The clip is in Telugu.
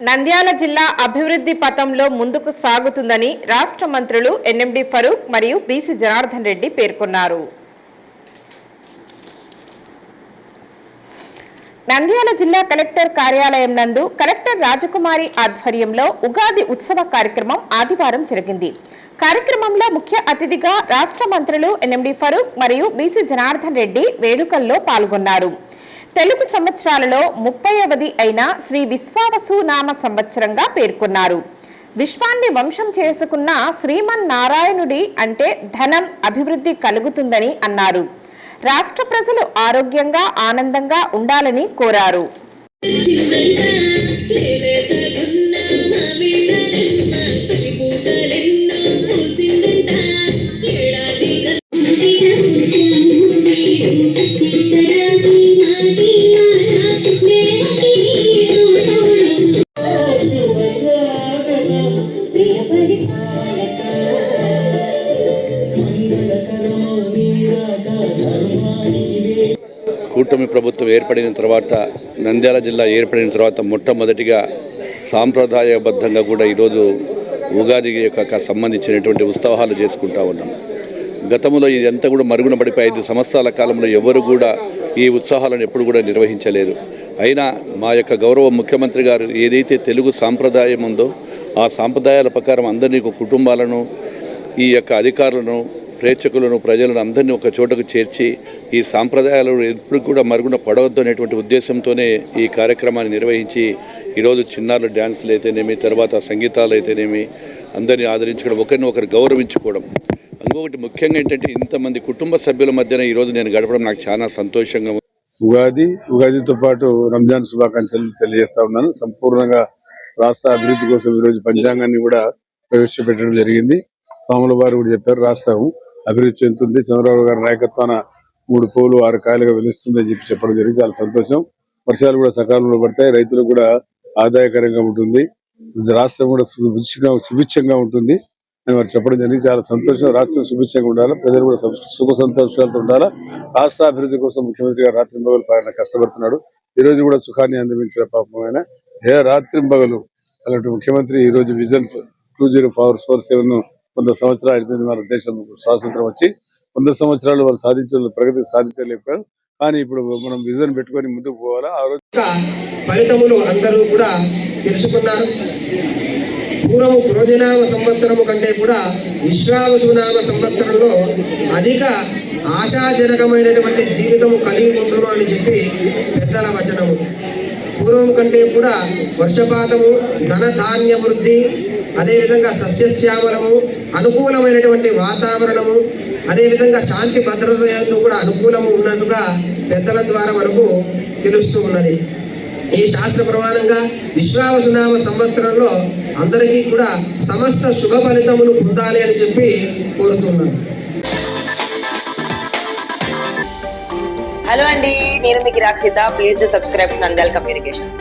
నంద్యాల జిల్లా అభివృద్ధి పథంలో ముందుకు సాగుతుందని రాష్ట్ర మంత్రులు ఎన్ఎండి ఫరూక్ మరియు బీసీ జనార్దన్ రెడ్డి పేర్కొన్నారు. నంద్యాల జిల్లా కలెక్టర్ కార్యాలయం నందు కలెక్టర్ రాజకుమారి ఆధ్వర్యంలో ఉగాది ఉత్సవ కార్యక్రమం ఆదివారం జరిగింది. కార్యక్రమంలో ముఖ్య అతిథిగా రాష్ట్ర మంత్రులు ఎన్ఎండి ఫరూక్ మరియు బీసీ జనార్దన్ రెడ్డి వేడుకల్లో పాల్గొన్నారు. తెలుగు సంవత్సరాలలో ముప్పైవది అయిన శ్రీ విశ్వావసు నామ సంవత్సరంగా పేర్కొన్నారు. విశ్వాన్ని వంశం చేసుకున్న శ్రీమన్ నారాయణుడి అంటే ధనం అభివృద్ధి కలుగుతుందని అన్నారు. రాష్ట్ర ప్రజలు ఆరోగ్యంగా ఆనందంగా ఉండాలని కోరారు. కూటమి ప్రభుత్వం ఏర్పడిన తర్వాత నంద్యాల జిల్లా ఏర్పడిన తర్వాత మొట్టమొదటిగా సాంప్రదాయబద్ధంగా కూడా ఈరోజు ఉగాది యొక్క సంబంధించినటువంటి ఉత్సవాలు చేసుకుంటా ఉన్నాం. గతంలో ఇదంతా కూడా మరుగున పడిపోయి ఐదు సంవత్సరాల కాలంలో ఎవరు కూడా ఈ ఉత్సాహాలను ఎప్పుడు కూడా నిర్వహించలేదు. అయినా మా యొక్క గౌరవ ముఖ్యమంత్రి గారు ఏదైతే తెలుగు సాంప్రదాయం ఉందో ఆ సాంప్రదాయాల ప్రకారం అందరినీ కుటుంబాలను ఈ యొక్క అధికారులను ప్రేక్షకులను ప్రజలను అందరినీ ఒక చోటకు చేర్చి ఈ సాంప్రదాయాలు ఎప్పుడు కూడా మరుగున పడవద్దు అనేటువంటి ఉద్దేశంతోనే ఈ కార్యక్రమాన్ని నిర్వహించి ఈరోజు చిన్నారుల డ్యాన్సులు అయితేనేమి తర్వాత సంగీతాలు అయితేనేమి అందరినీ ఆదరించుకోవడం ఒకరిని ఒకరు గౌరవించుకోవడం. ఇంకొకటి ముఖ్యంగా ఏంటంటే ఇంతమంది కుటుంబ సభ్యుల మధ్యన ఈరోజు నేను గడపడం నాకు చాలా సంతోషంగా ఉగాది ఉగాదితో పాటు రంజాన్ శుభాకాంక్షలు తెలియజేస్తా ఉన్నాను. సంపూర్ణంగా రాష్ట్ర అభివృద్ధి కోసం ఈరోజు పంచాంగాన్ని కూడా ప్రవేశపెట్టడం జరిగింది. స్వాముల వారు కూడా చెప్పారు రాష్ట్రం అభివృద్ధి చెందుతుంది. చంద్రబాబు గారి నాయకత్వాన మూడు పోలు ఆరు కాయలుగా వెలుస్తుంది అని చెప్పి చెప్పడం జరిగింది. చాలా సంతోషం. వర్షాలు కూడా సకాలంలో పడతాయి. రైతులకు కూడా ఆదాయకరంగా ఉంటుంది. రాష్ట్రం కూడా సుభిక్షంగా సుభిక్షంగా ఉంటుంది అని వారు చెప్పడం జరిగింది. చాలా సంతోషం. రాష్ట్రం సుభిక్షంగా ఉండాలి. ప్రజలు కూడా సుఖ సంతోషాలతో ఉండాలా. రాష్ట్ర అభివృద్ధి కోసం ముఖ్యమంత్రి గారు రాత్రి పగలు ఆయన కష్టపడుతున్నాడు. ఈ రోజు కూడా సుఖాన్ని అందించిన పాపం ఆయన. ఏ రాత్రి పగలు అలాంటి ముఖ్యమంత్రి ఈ రోజు vision two zero four four seven వంద సంవత్సరాలు అవుతుంది మన దేశం స్వాతంత్రం వచ్చి వంద సంవత్సరాలు వాళ్ళు సాధించ ప్రగతి సాధించలేకపోయారు. కానీ ఇప్పుడు మనం విజన్ పెట్టుకొని ముందుకు పోవాలా? ఆ రోజు యొక్క ఫలితములు అందరూ కూడా తెలుసుకున్నారు. పూర్వము పురోజనామ సంవత్సరము కంటే కూడా విశ్వావసునామ సంవత్సరంలో అధిక ఆశాజనకమైనటువంటి జీవితము కలిగి ఉండును అని చెప్పి పెద్దల వచనము. పూర్వం కంటే కూడా వర్షపాతము ధన ధాన్య వృద్ధి అదేవిధంగా సస్యశ్యామలము అనుకూలమైనటువంటి వాతావరణము అదేవిధంగా శాంతి భద్రత కూడా అనుకూలము ఉన్నట్టుగా పెద్దల ద్వారా మనకు తెలుస్తూ ఉన్నది. ఈ శాస్త్ర ప్రమాణంగా విశ్వావసునామ సంవత్సరంలో అందరికీ కూడా సమస్త శుభ ఫలితములు పొందాలి అని చెప్పి కోరుతున్నాను. హలో అండి నేను మీకు Rakshita. Please to subscribe Nandal Communications